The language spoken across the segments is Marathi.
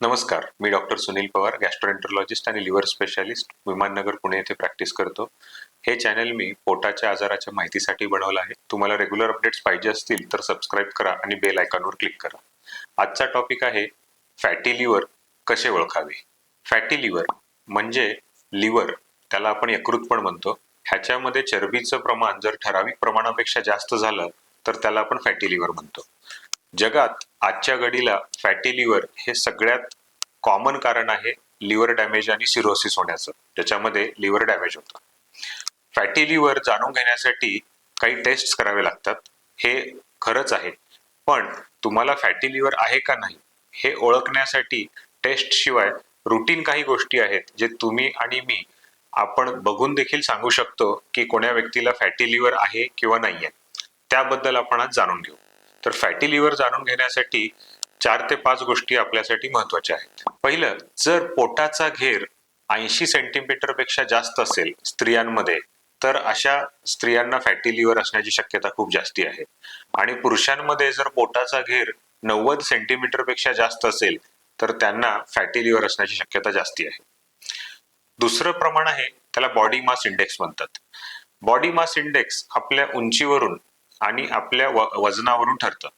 नमस्कार. मी डॉक्टर सुनील पवार गॅस्ट्रोएंटरोलॉजिस्ट आणि लिव्हर स्पेशालिस्ट विमाननगर पुणे येथे प्रॅक्टिस करतो. हे चॅनल मी पोटाच्या आजाराच्या माहितीसाठी बनवलं आहे. तुम्हाला रेग्युलर अपडेट्स पाहिजे असतील तर सबस्क्राईब करा आणि बेल आयकॉनवर क्लिक करा. आजचा टॉपिक आहे फॅटी लिव्हर कसे ओळखावे? फॅटी लिव्हर म्हणजे लिव्हर त्याला आपण यकृत पण म्हणतो. ह्याच्यामध्ये चरबीचं प्रमाण जर ठराविक प्रमाणापेक्षा जास्त झालं तर त्याला आपण फॅटी लिव्हर म्हणतो. जगात आजच्या घडीला फॅटी लिव्हर हे सगळ्यात कॉमन कारण आहे लिव्हर डॅमेज आणि सिरोसिस होण्याचं. ज्याच्यामध्ये लिव्हर डॅमेज होतं. फॅटी लिव्हर जाणून घेण्यासाठी काही टेस्ट करावे लागतात. हे खरंच आहे. पण तुम्हाला फॅटी लिव्हर आहे का नाही हे ओळखण्यासाठी टेस्ट शिवाय रुटीन काही गोष्टी आहेत जे तुम्ही आणि मी आपण बघून देखील सांगू शकतो की कोण्या व्यक्तीला फॅटी लिव्हर आहे किंवा नाही आहे त्याबद्दल आपण आज जाणून घेऊ. तर फॅटी लिव्हर जाणून घेण्यासाठी चार ते पाच गोष्टी आपल्यासाठी महत्त्वाच्या आहेत. पहिलं जर पोटाचा घेर ऐंशी सेंटीमीटरपेक्षा जास्त असेल स्त्रियांमध्ये तर अशा स्त्रियांना फॅटी लिव्हर असण्याची शक्यता खूप जास्ती आहे. आणि पुरुषांमध्ये जर पोटाचा घेर नव्वद सेंटीमीटरपेक्षा जास्त असेल तर त्यांना फॅटी लिव्हर असण्याची शक्यता जास्ती आहे. दुसरं प्रमाण आहे त्याला बॉडी मास इंडेक्स म्हणतात. बॉडी मास इंडेक्स आपल्या उंचीवरून आणि आपल्या व- वजनावरून ठरतं.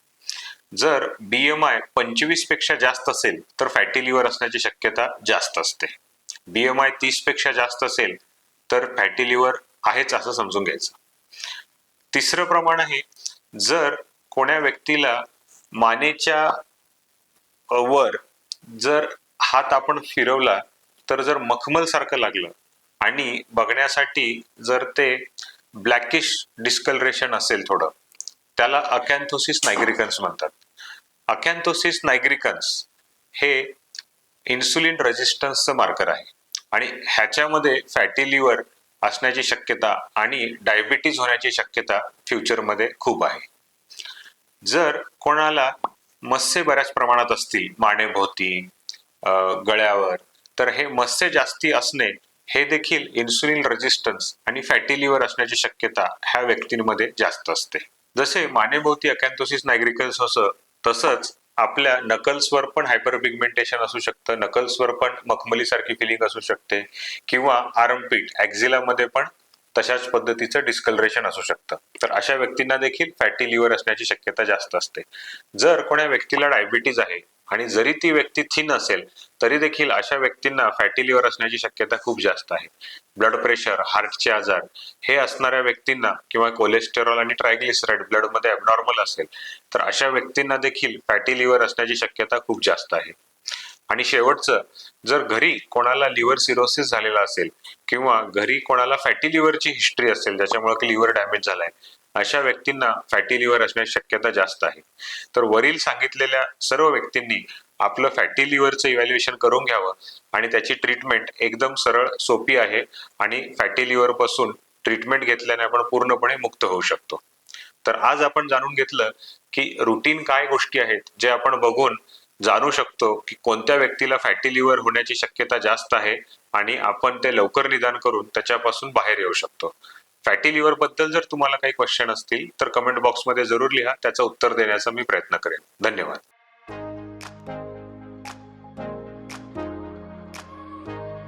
जर बीएमआय पंचवीसपेक्षा जास्त असेल तर फॅटी लिव्हर असण्याची शक्यता जास्त असते. बीएमआय तीसपेक्षा जास्त असेल तर फॅटी लिव्हर आहेच असं समजून घ्यायचं. तिसरं प्रमाण आहे जर कोण्या व्यक्तीला मानेच्या वर जर हात आपण फिरवला तर जर मखमल सारखं लागलं आणि बघण्यासाठी जर ते ब्लॅकिश डिस्कलरेशन असेल थोडं त्याला अकॅन्थोसिस नायग्रिकन्स म्हणतात. अकॅन्थोसिस नायग्रिकन्स हे इन्सुलिन रेझिस्टन्सचं मार्कर आहे आणि ह्याच्यामध्ये फॅटी लिव्हर असण्याची शक्यता आणि डायबिटीज होण्याची शक्यता फ्युचरमध्ये खूप आहे. जर कोणाला मत्स्य बऱ्याच प्रमाणात असतील मानेभोवती गळ्यावर तर हे मत्स्य जास्ती असणे हे देखील इन्सुलिन रेजिस्टन्स आणि फॅटी लिव्हर असण्याची शक्यता ह्या व्यक्तींमध्ये जास्त असते. जसे मानेभोवती अकॅन्थोसिस नायग्रिकल्स असं तसंच आपल्या नकल्सवर पण हायपर पिगमेंटेशन असू शकतं नकल्सवर पण मखमलीसारखी फिलिंग असू शकते किंवा आर्मपीट ॲक्झिलामध्ये पण तशाच पद्धतीचं डिस्कलरेशन असू शकतं. तर अशा व्यक्तींना देखील फॅटी लिव्हर असण्याची शक्यता जास्त असते. जर कोण्या व्यक्तीला डायबिटीज आहे आणि जरी ती व्यक्ती थिन असेल तरी देखील अशा व्यक्तींना फॅटी लिव्हर असण्याची शक्यता खूप जास्त आहे. ब्लड प्रेशर हार्टचे आजार हे असणाऱ्या व्यक्तींना किंवा कोलेस्टेरॉल आणि ट्रायग्लिसराईड ब्लडमध्ये अबनॉर्मल असेल तर अशा व्यक्तींना देखील फॅटी लिव्हर असण्याची शक्यता खूप जास्त आहे. आणि शेवटचं जर घरी कोणाला लिव्हर सिरोसिस झालेला असेल किंवा घरी कोणाला फॅटी लिव्हरची हिस्ट्री असेल ज्याच्यामुळे लिव्हर डॅमेज झालाय अशा व्यक्तींना फॅटी लिव्हर असण्याची शक्यता जास्त आहे. तर वरील सांगितलेल्या सर्व व्यक्तींनी आपलं फॅटी लिव्हरचं इव्हॅल्युएशन करून घ्यावं आणि त्याची ट्रीटमेंट एकदम सरळ सोपी आहे आणि फॅटी लिव्हरपासून ट्रीटमेंट घेतल्याने आपण पूर्णपणे मुक्त होऊ शकतो. तर आज आपण जाणून घेतलं की रुटीन काय गोष्टी आहेत जे आपण बघून जाणू शकतो की कोणत्या व्यक्तीला फॅटी लिव्हर होण्याची शक्यता जास्त आहे आणि आपण ते लवकर निदान करून त्याच्यापासून बाहेर येऊ शकतो. फॅटी लिव्हरबद्दल जर तुम्हाला काही क्वेश्चन असतील तर कमेंट बॉक्समध्ये जरूर लिहा त्याचं उत्तर देण्याचा मी प्रयत्न करेन. धन्यवाद.